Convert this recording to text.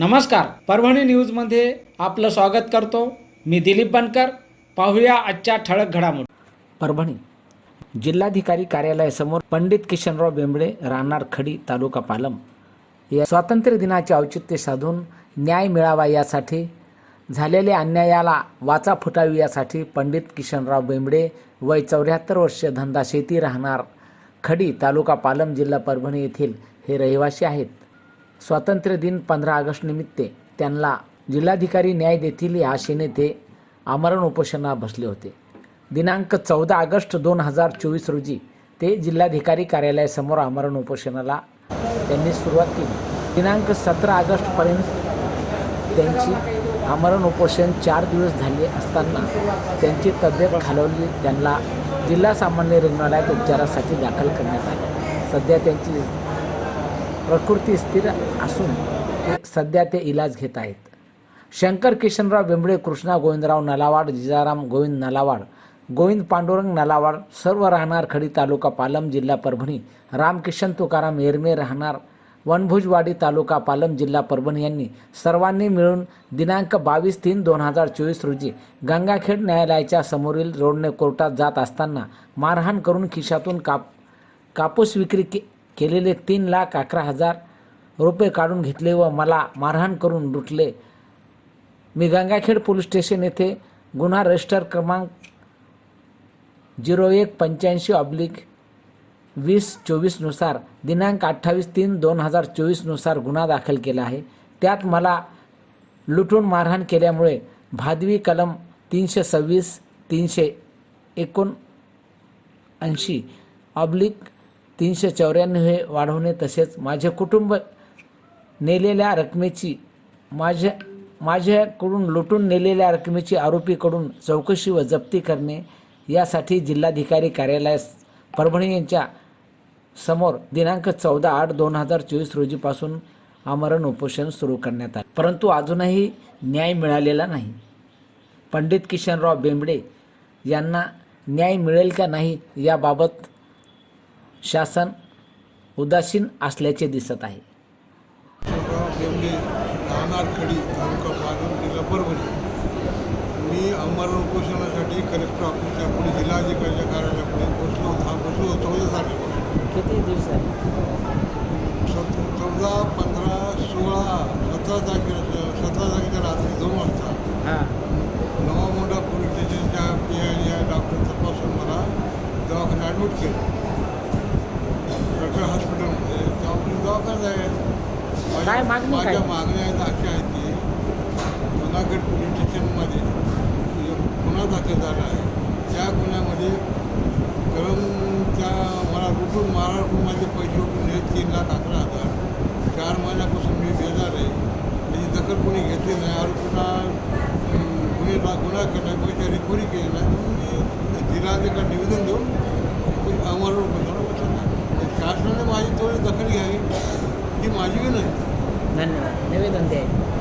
नमस्कार. परभणी न्यूजमध्ये आपलं स्वागत करतो. मी दिलीप बनकर. पाहूया आजच्या ठळक घडामोडी. परभणी जिल्हाधिकारी कार्यालयासमोर पंडित किशनराव बेंबळे राहणार खडी तालुका पालम या स्वातंत्र्य दिनाचे औचित्य साधून न्याय मिळावा यासाठी झालेल्या अन्यायाला वाचा फुटावी यासाठी पंडित किशनराव बेंबडे वय चौऱ्याहत्तर वर्ष धंदा शेती राहणार खडी तालुका पालम जिल्हा परभणी येथील हे रहिवासी आहेत. स्वातंत्र्य दिन पंधरा ऑगस्ट निमित्त त्यांना जिल्हाधिकारी न्याय देतील या आशेने ते आमरण उपोषणात बसले होते. दिनांक चौदा ऑगस्ट दोन हजार चोवीस रोजी ते जिल्हाधिकारी कार्यालयासमोर आमरण उपोषणाला त्यांनी सुरुवात केली. दिनांक सतरा ऑगस्टपर्यंत त्यांची आमरण उपोषण चार दिवस झाले असताना त्यांची तब्येत खालवली. त्यांना जिल्हा सामान्य रुग्णालयात उपचारासाठी दाखल करण्यात आले. सध्या त्यांची प्रकृती स्थिर असून सध्या ते इलाज घेत आहेत. शंकर किशनराव बेंबळे कृष्णा गोविंदराव नलावाड जिजाराम गोविंद नलावाड गोविंद पांडुरंग नलावाड सर्व राहणार खडी तालुका पालम जिल्हा परभणी रामकिशन तुकाराम एरमे राहणार वनभुजवाडी तालुका पालम जिल्हा परभणी यांनी सर्वांनी मिळून दिनांक बावीस तीन दोन हजार चोवीस रोजी गंगाखेड न्यायालयाच्या समोरील रोडने कोर्टात जात असताना मारहाण करून खिशातून काप कापूस विक्री के केलेले तीन लाख अकरा हजार रुपये काढून घेतले व मला मारहाण करून लुटले. मी गंगाखेड पोलीस स्टेशन येथे गुन्हा रजिस्टर क्रमांक झिरो एक पंच्याऐंशी ऑब्लिक वीस चोवीसनुसार दिनांक अठ्ठावीस तीन दोन हजार चोवीसनुसार गुन्हा दाखल केला आहे. त्यात मला लुटून मारहाण केल्यामुळे भादवी कलम तीनशे सव्वीस तीनशे एकोणऐंशी ऑब्लिक तीनशे चौऱ्याण्णव हे वाढवणे तसेच माझे कुटुंब नेलेल्या रकमेची माझ्या माझ्याकडून लुटून नेलेल्या रकमेची आरोपीकडून चौकशी व जप्ती करणे यासाठी जिल्हाधिकारी कार्यालयास परभणी यांच्या समोर दिनांक चौदा आठ दोन हजार चोवीस रोजीपासून आमरण उपोषण सुरू करण्यात आले. परंतु अजूनही न्याय मिळालेला नाही. पंडित किशनराव बेंबडे यांना न्याय मिळेल का नाही याबाबत शासन उदासीन असल्याचे दिसत आहे. मी अमरण उपोषणासाठी कलेक्टर ऑफिसच्या पुढे जिल्हाधिकाऱ्याच्या कार्यालयापुढे बसलो हा बसलो चौदा तारखेपासून किती दिवस सत चौदा पंधरा सोळा सतरा तारखेला सतरा तारखेच्या रात्री दोन वाजता. हां. नवा मोंढा पोलीस स्टेशनच्या पी आय या डॉक्टर तपासून मला दवाखान्यात ॲडमिट केलं सरकार हॉस्पिटलमध्ये तेव्हा दवाखान्यात आहे माझ्या- काय मागणी काय? माझ्या मागण्या आहेत अशा आहेत की जुनागड पोलीस स्टेशनमध्ये एक गुन्हा दाखल झाला आहे. त्या गुन्ह्यामध्ये कलम त्या मला लुटून मारा माझे पैसे उठून हे तीन लाख अकरा हजार. चार महिन्यापासून मी बेजार आहे. त्याची दखल कोणी घेतली नाही. आरोपीला अं, गुन्हे गुन्हा केला पैसे रिकव्हरी केली नाही. मी जिल्हाधिकारी निवेदन देऊन आम्हाला शासनाने माझी थोडी दखल घ्यावी ही माझी विनंती. धन्यवाद निवेदन द्यायला